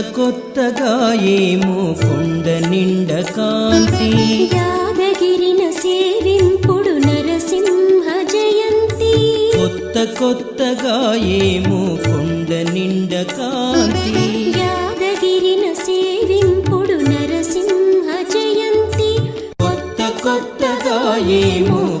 కొత్తగా ఏమో కొండ నిండ కాంతి. యాదగిరిన సేవింపుడు నరసింహ జయంతి. కొత్త కొత్తగా ఏమో కొండ నిండ కాంతి. యాదగిరిన సేవింపుడు నరసింహ జయంతి. కొత్త కొత్తగా ఏమో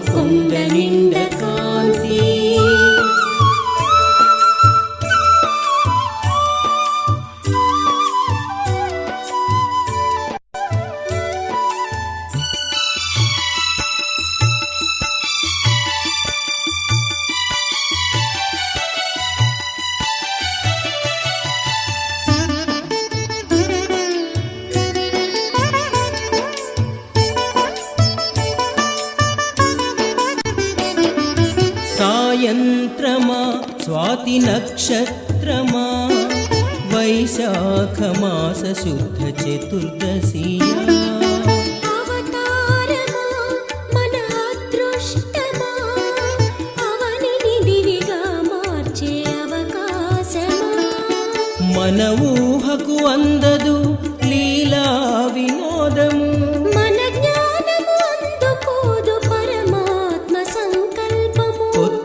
సాయంత్రమా స్వాతి నక్షత్రమా? వైశాఖ మాస శుద్ధ చతుర్దశియా అవకాశమా? మన ఊహకు అందదు లీలా వినోదము.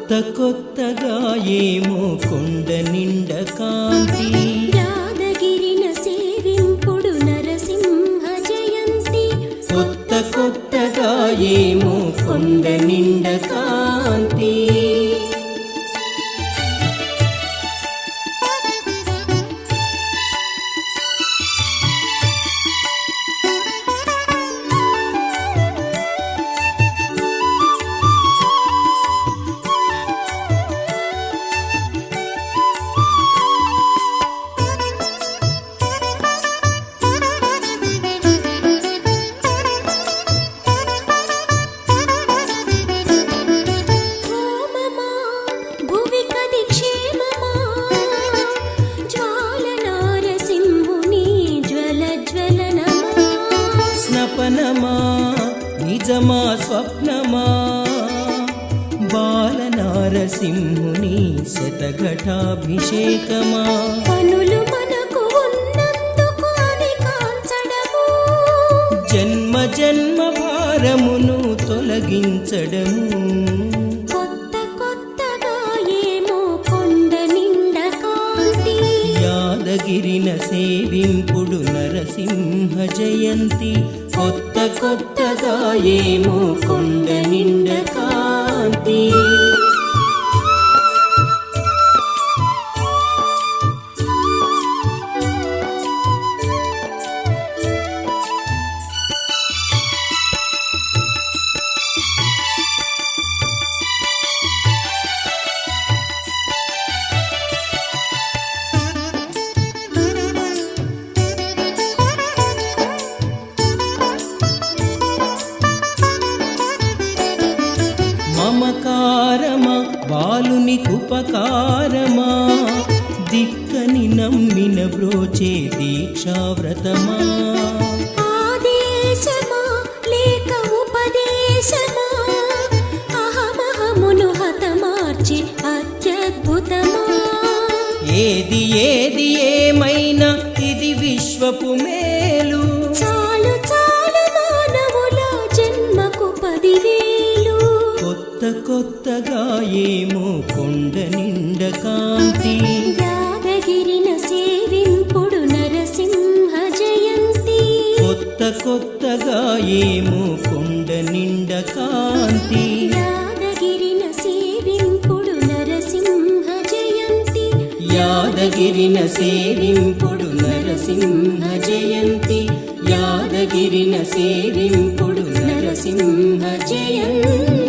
కొత్త కొత్తగా ఏమో కొండ నిండ కాంతి. యాదగిరిన సేవింపుడు నరసింహ జయంతి. కొత్త కొత్తగా ఏమో కొండ నిండ కాంతి. నిజమా స్వప్నమా? బాలనారసింహుని శతఘటాభిషేకమా? పనులు మనకు ఉన్నందుకు జన్మ జన్మ భారమును తొలగించడము. కొత్త కొత్తగా ఏమో కొండ నిండ కాంతి. యాదగిరిన సేవింపుడు నరసింహ జయంతి. కొత్త కొత్తగా ఏమో కొండ నిండ కాంతి బాలుని ఉపకారమా దిక్కని నమ్మిన బ్రోచే దీక్షావ్రతమా? ఆదేశమా లేక ఉపదేశమా? అహమహమును హతమార్చి అత్యద్భుతమా? ఏది ఏది ఏమో కొండ నిండ కాంతి. యాదగిరిన సేవింపుడు నరసింహ జయంతి. కొత్త కొత్తగా ఏమో కొండ నిండ కాంతి. యాదగిరిన సేవింపుడు నరసింహ జయంతి. యాదగిరిన సేవింపుడు నరసింహ జయంతి. యాదగిరిన సేవింపుడు నరసింహ జయంతి.